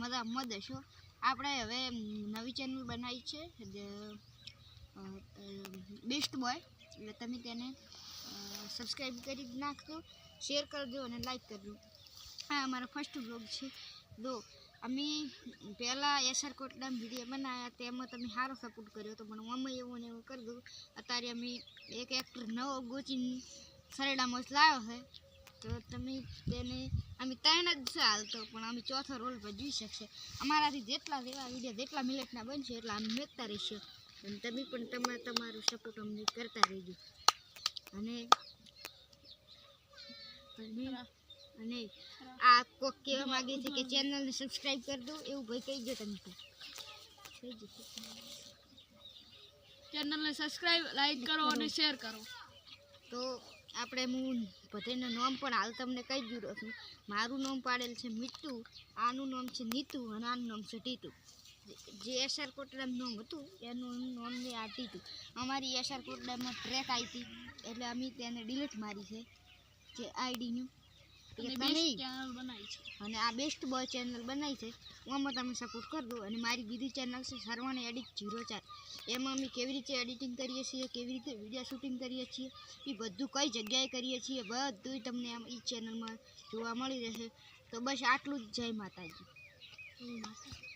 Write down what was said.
મજા મદ હશો આપણે હવે નવી ચેનલ બનાવી છે બેસ્ટ બોય એટલે તમે તેને સબસ્ક્રાઈબ કરી નાખજો શેર કરજો અને લાઈક કરજો. આ અમારો ફર્સ્ટ બ્લોગ છે. દો અમે પહેલાં એસઆર કોટડામ વીડિયો બનાવ્યા તેમાં તમે સારો સપોર્ટ કર્યો તો પણ અમે એવું ને એવું કરી દઉં અત્યારે અમે એક એક્ટર નવો ગોચીને, સરેડામાં લાવ્યો છે. તો તમે તેને અમે ત્રણ જ છે હાલ તો પણ અમે ચોથો રોલ પર જોઈ શકશે. અમારાથી જેટલા જેવા વીડિયો જેટલા મિનિટના બનશે એટલા અમે મેકતા રહીશું. અને તમે પણ તમારે તમારું સપોર્ટ અમને કરતા રહેજો. અને અને અને આ કોક કહેવા માગે છે કે ચેનલને સબસ્ક્રાઈબ કરી દો એવું ભાઈ કહી દો તમે કહી ચેનલને સબસ્ક્રાઈબ લાઈક કરો અને શેર કરો. તો આપણે હું બધાનું નામ પણ હાલ તમને કહી દીધું છું. મારું નામ પાડેલ છે મીતુ આનું નામ છે નીતુ અને આનું નામ છે ટીતુ જે એસઆર કોટડાનું નામ હતું, એનું નામ ને આ ટીતુ અમારી એસઆર કોટડામાં ટ્રેક આવી હતી, એટલે અમે તેને ડિલીટ મારી છે, જે આઈડીનું. અને એટલે બેસ્ટ તમે ચેનલ બનાવી છે. અને આ બેસ્ટ બોય ચેનલ બનાવી છે. આમાં તમે સપોર્ટ કરી દો. અને મારી બીજી ચેનલ છે સરવણ એડિટ જીરો ચાર એમાં અમે કેવી રીતે એડિટિંગ કરીએ છીએ કેવી રીતે વીડિયો શૂટિંગ કરીએ છીએ એ બધું કઈ જગ્યાએ કરીએ છીએ બધું તમને આમ એ ચેનલમાં જોવા મળી રહેશે. તો બસ આટલું જ. જય માતાજી.